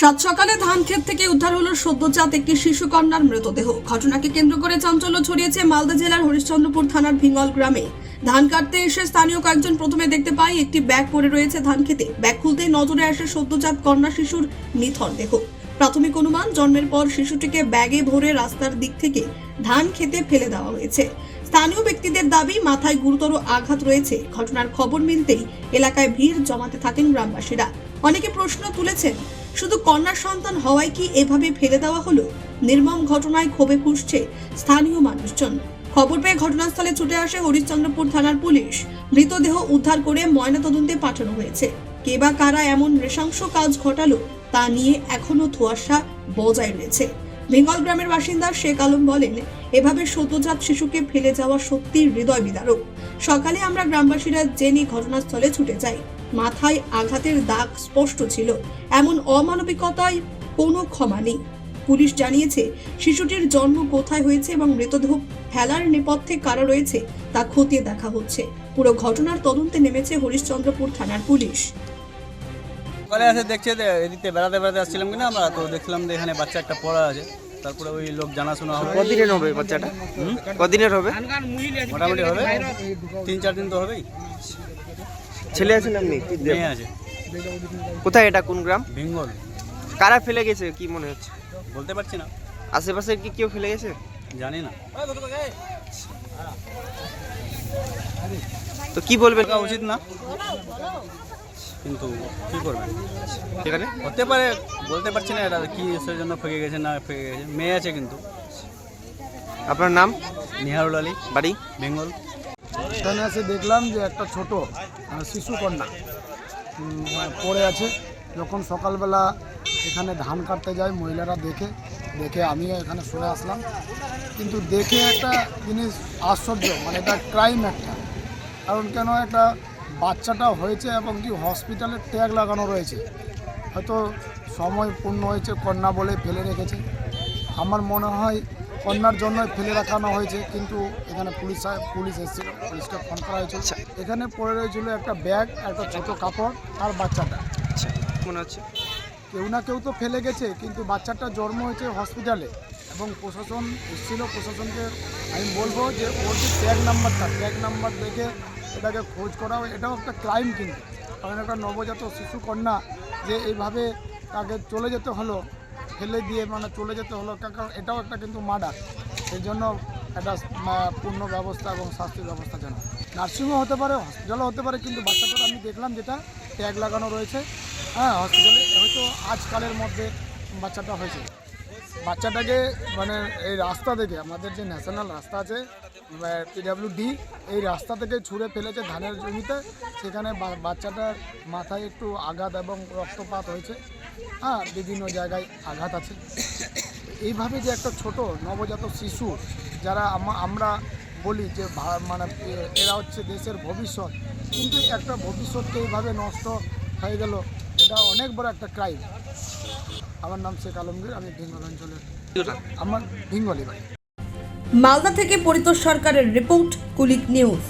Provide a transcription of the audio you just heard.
সাত সকালে ধান ক্ষেত থেকে উদ্ধার হলো সদ্যজাত একটি শিশু কন্যার মৃতদেহ। ঘটনাকে কেন্দ্র করে চাঞ্চল্য ছড়িয়েছে মালদা জেলার হরিশ্চন্দ্রপুর থানার ভিঙ্গল গ্রামে। ধান কাটতে এসে স্থানীয় কয়েকজন প্রথমে দেখতে পায় একটি ব্যাগ পড়ে রয়েছে ধান খেতে। ব্যাগ খুলতেই নজরে আসে সদ্যজাত কন্যা শিশুর নিথর দেহ। প্রাথমিক অনুমান, জন্মের পর শিশুটিকে ব্যাগে ভরে রাস্তার দিক থেকে ধান খেতে ফেলে দেওয়া হয়েছে। স্থানীয় ব্যক্তিদের দাবি, মাথায় গুরুতর আঘাত রয়েছে। ঘটনার খবর মিলতেই এলাকায় ভিড় জমাতে থাকেন গ্রামবাসীরা। অনেকে প্রশ্ন তুলেছেন শুধু কন্যা সন্তান হওয়ায় কি এভাবে ফেলে দেওয়া হলো? নির্মম ঘটনায় ক্ষোভে ফুসছে স্থানীয় মানুষজন। খবর পেয়ে ঘটনাস্থলে ছুটে আসে হরিশ্চন্দ্রপুর থানার পুলিশ। মৃতদেহ উদ্ধার করে ময়নাতদন্তে পাঠানো হয়েছে। কে বা কারা এমন নৃশংস কাজ ঘটালো তা নিয়ে এখনও ধোঁয়াশা বজায় রয়েছে। বেঙ্গল গ্রামের বাসিন্দা শেখ আলম বলেন, এভাবে সদ্যজাত শিশুকে ফেলে যাওয়া সত্যি হৃদয় বিদারক সকালে আমরা গ্রামবাসীরা জেনে ঘটনাস্থলে ছুটে যাই। মাথায় আঘাতের দাগ স্পষ্ট ছিল। এমন অমানবিকতায় কোনো ক্ষমা নেই। পুলিশ জানিয়েছে শিশুটির জন্ম কোথায় হয়েছে এবং মৃতদেহ ফেলার নেপথ্যে কারা রয়েছে তা খতিয়ে দেখা হচ্ছে। পুরো ঘটনার তদন্তে নেমেছে হরিশ্চন্দ্রপুর থানার পুলিশ। সকালে এসে দেখছে যে এদিকে বেড়াতে বেড়াতে আসছিলাম কিনা আমরা তো দেখলাম যে এখানে বাচ্চা একটা পড়া আছে। তারপরে ওই লোক জানাশোনা হবে। কদিনের হবে বাচ্চাটা? কদিনের হবে? মোটামুটি হবে। তিন চার দিন তো হবেই। ছেলে আছে না মেয়ে? মেয়ে আছে। কোথায় এটা? কোন গ্রাম? বেঙ্গল। কারা ফেলে গেছে? কি মনে হচ্ছে? বলতে পারছি না। আশেপাশে কি কেউ ফেলে গেছে? জানি না। তো কি বলবেন? উচিত না। কিন্তু কি করবেন? এখানে হতে পারে বলতে পারছি না এটা কি সেই জন্য ফেঁকে গেছে না ফেঁকে গেছে। মেয়ে আছে কিন্তু। আপনার নাম? নিহারুল আলী। বাড়ি? বেঙ্গল। এখানে এসে দেখলাম যে একটা ছোট আহ, শিশু কন্যা পড়ে আছে। যখন সকালবেলা এখানে ধান কাটতে যায় মহিলারা দেখে দেখে আমিও এখানে শুনে আসলাম। কিন্তু দেখে একটা জিনিস আশ্চর্য মানে এটা ক্রাইম একটা। কারণ কেন একটা বাচ্চাটা হয়েছে এবং কি হসপিটালের ট্যাগ লাগানো রয়েছে। হয়তো সময় পূর্ণ হয়েছে কন্যা বলে ফেলে রেখেছে। আমার মনে হয় কন্যার জন্য ফেলে রাখানো হয়েছে কিন্তু এখানে পুলিশ পুলিশ এসেছিল পুলিশকে ফোন করা হয়েছিল। এখানে পড়ে রয়েছিল একটা ব্যাগ একটা ছোট কাপড় আর বাচ্চাটা। আচ্ছা মনে হচ্ছে। কেউ না কেউ তো ফেলে গেছে কিন্তু বাচ্চাটা জন্ম হয়েছে হসপিটালে এবং প্রশাসন এসেছিল প্রশাসনকে আমি বলব যে ওর যে ট্যাগ নাম্বারটা ট্যাগ নাম্বার দেখে এটাকে খোঁজ করা এটাও একটা ক্রাইম কিন্তু। কারণ একটা নবজাত শিশু কন্যা যে এইভাবে তাকে চলে যেতে হলো ফেলে দিয়ে মানে চলে যেতে হলো কারণ এটাও একটা কিন্তু মার্ডার সেই জন্য একটা পূর্ণ ব্যবস্থা এবং শাস্তি ব্যবস্থা যেন। নার্সিংও হতে পারে হসপিটালও হতে পারে, কিন্তু বাচ্চাটার আমি দেখলাম যেটা ট্যাগ লাগানো রয়েছে। হ্যাঁ হসপিটালে হয়তো আজকালের মধ্যে বাচ্চাটা হয়েছে। বাচ্চাটাকে মানে এই রাস্তা থেকে, আমাদের যে ন্যাশনাল রাস্তা আছে পিডাব্লিউ ডি এই রাস্তা থেকে ছুঁড়ে ফেলেছে ধানের জমিতে। সেখানে বাচ্চাটার মাথায় একটু আঘাত এবং রক্তপাত হয়েছে। হ্যাঁ বিভিন্ন জায়গায় আঘাত আছে। এইভাবে যে একটা ছোট নবজাত শিশু যারা আমরা বলি যে মানে এরা হচ্ছে দেশের ভবিষ্যৎ, কিন্তু একটা ভবিষ্যৎকে এইভাবে নষ্ট হয়ে গেল, এটা অনেক বড় একটা ক্রাইম আমার নাম শেখ আলমগীর, আমি বেঙ্গল অঞ্চলের। আমার বেঙ্গলি ভাই। মালদা থেকে পরিতোষ সরকারের রিপোর্ট, কুলিক নিউজ।